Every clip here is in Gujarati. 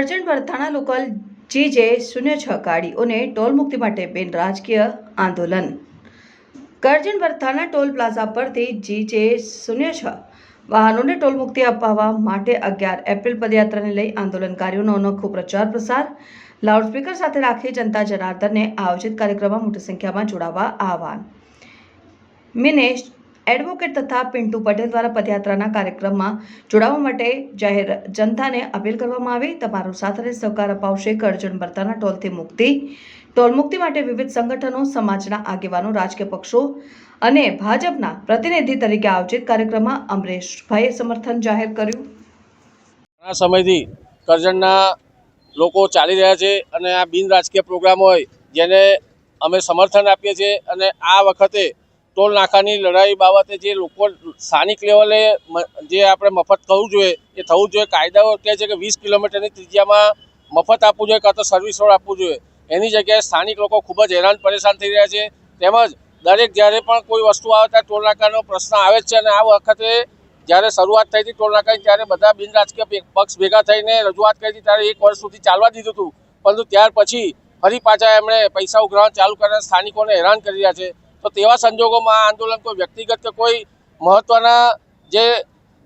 કરજણ વરથાણા લોકલ જીજે શૂન્ય છ ગાડીઓને ટોલ મુક્તિ માટે બિન રાજકીય આંદોલન. કરજણ વરથાણા ટોલ પ્લાઝા પરથી જીજે શૂન્ય છ વાહનોને ટોલ મુક્તિ અપાવવા માટે અગિયાર એપ્રિલ પદયાત્રાને લઈ આંદોલનકારીઓનો અનોખો પ્રચાર પ્રસાર. લાઉડસ્પીકર સાથે રાખી જનતા જનાર્દનને આયોજિત કાર્યક્રમમાં મોટી સંખ્યામાં જોડાવા આહવાન. મિનેશ એડવોકેટ તથા પિન્ટુ પટેલ દ્વારા પદયાત્રાના કાર્યક્રમમાં જોડાવા માટે જાહેર જનતાને અપીલ કરવામાં આવી. તમારો સાથ અને સહકાર અપાવશે. કરજણ બર્તાના ટોલથી મુક્તિ. ટોલ મુક્તિ માટે વિવિધ સંગઠનો, સમાજના આગેવાનો, રાજકીય પક્ષો અને ભાજપના પ્રતિનિધિ તરીકે આયોજિત કાર્યક્રમમાં અમરેશભાઈએ સમર્થન જાહેર કર્યું. ઘણા સમયથી કરજણના લોકો ચાલી રહ્યા છે અને આ બિન રાજકીય પ્રોગ્રામ હોય, જેને અમે સમર્થન આપીએ છીએ અને આ વખતે ટોલ નાકાની લડાઈ બાબતે જે લોકો સ્થાનિક લેવલે જે આપણે મફત થવું જોઈએ, એ થવું જોઈએ. કાયદાઓ કહે છે કે વીસ કિલોમીટરની ત્રિજ્યામાં મફત આપવું જોઈએ કાં તો સર્વિસ રોડ આપવું જોઈએ. એની જગ્યાએ સ્થાનિક લોકો ખૂબ જ હેરાન પરેશાન થઈ રહ્યા છે. તેમજ દરેક જ્યારે પણ કોઈ વસ્તુ આવે ત્યારે ટોલ નાકાનો પ્રશ્ન આવે છે અને આ વખતે જ્યારે શરૂઆત થઈ હતી ટોલ નાકાની, ત્યારે બધા બિન રાજકીય પક્ષ ભેગા થઈને રજૂઆત કરી હતી, ત્યારે એક વર્ષ સુધી ચાલવા દીધું હતું. પરંતુ ત્યાર પછી ફરી પાછા એમણે પૈસા ઉઘરાણ ચાલુ કરીને સ્થાનિકોને હેરાન કરી રહ્યા છે. તો તેવા સંજોગોમાં આંદોલન કોઈ વ્યક્તિગત કે કોઈ મહત્વના જે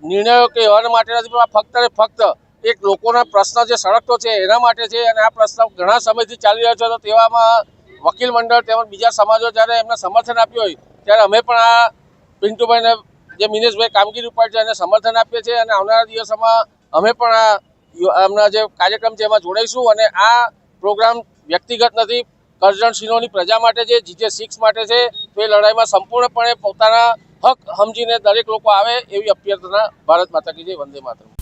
નિર્ણયો કે એવા માટે નથી, પણ ફક્ત ને ફક્ત એક લોકોના પ્રશ્ન જે સળગતો છે એના માટે છે અને આ પ્રશ્ન ઘણા સમયથી ચાલી રહ્યો છે, તો તેવામાં વકીલ મંડળ તેમજ બીજા સમાજો જ્યારે એમને સમર્થન આપ્યું હોય, ત્યારે અમે પણ આ પિન્ટુભાઈને, જે મિનેશભાઈ કામગીરી ઉપર છે એને સમર્થન આપીએ છીએ અને આવનારા દિવસોમાં અમે પણ આ એમના જે કાર્યક્રમ છે એમાં જોડાઈશું અને આ પ્રોગ્રામ વ્યક્તિગત નથી કરજણ સિંહોની પ્રજા માટે છે જીજે સિક્સ માટે છે, તો એ લડાઈમાં સંપૂર્ણપણે પોતાના હક સમજીને દરેક લોકો આવે એવી અભ્યર્થના ભારત માતા કી જય, વંદે માતરમ.